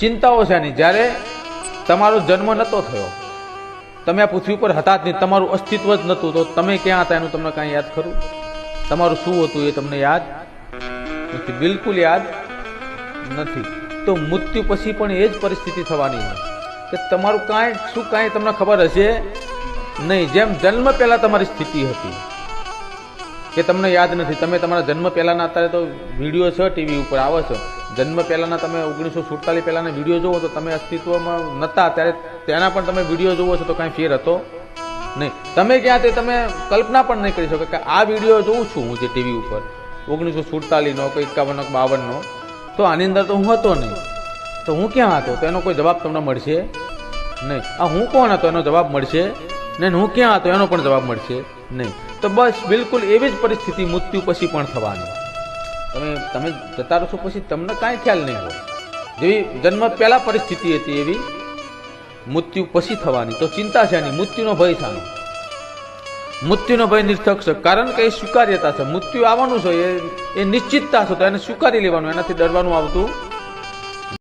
ચિંતાઓ છે આની જ્યારે તમારો જન્મ નહોતો થયો, તમે આ પૃથ્વી પર હતા જ નહીં, તમારું અસ્તિત્વ જ નહોતું તો તમે ક્યાં હતા એનું તમને કાંઈ યાદ ખરું? તમારું શું હતું એ તમને યાદ નથી? બિલકુલ યાદ નથી. તો મૃત્યુ પછી પણ એ જ પરિસ્થિતિ થવાની છે કે તમારું કાંઈ, શું કાંઈ તમને ખબર હશે? નહીં. જેમ જન્મ પહેલાં તમારી સ્થિતિ હતી કે તમને યાદ નથી. તમે તમારા જન્મ પહેલાંના અત્યારે તો વીડિયો છે ટીવી ઉપર, આવે છે. જન્મ પહેલાંના તમે ઓગણીસો સુડતાલીસ પહેલાંના વીડિયો જુઓ તો તમે અસ્તિત્વમાં નહોતા ત્યારે તેના પણ તમે વીડિયો જુઓ છો તો કાંઈ ફેર હતો નહીં. તમે ક્યાં તે તમે કલ્પના પણ નહીં કરી શકો કે આ વીડિયો જોઉં છું હું જે ટીવી ઉપર. ઓગણીસો સુડતાલીસનો કે એકાવનનો કે બાવનનો. તો આની અંદર તો હું હતો નહીં. તો હું ક્યાં હતો? તો એનો કોઈ જવાબ તમને મળશે નહીં. આ હું કોણ હતો? એનો જવાબ મળશે ને હું ક્યાં હતો? એનો પણ જવાબ મળશે નહીં. તો બસ બિલકુલ એવી જ પરિસ્થિતિ મૃત્યુ પછી પણ થવાની. તમે તમે જતા રહો છો પછી તમને કાંઈ ખ્યાલ નહીં હોય. જેવી જન્મ પહેલાં પરિસ્થિતિ હતી એવી, મૃત્યુ પછી થવાની. તો ચિંતા છે નહીં મૃત્યુનો ભય શાનો મૃત્યુનો ભય નિર્થક છે. કારણ કે એ સ્વીકાર્યતા છે. મૃત્યુ આવવાનું છે, એ એ નિશ્ચિતતા છે, તો એને સ્વીકારી લેવાનું, એનાથી ડરવાનું આવતું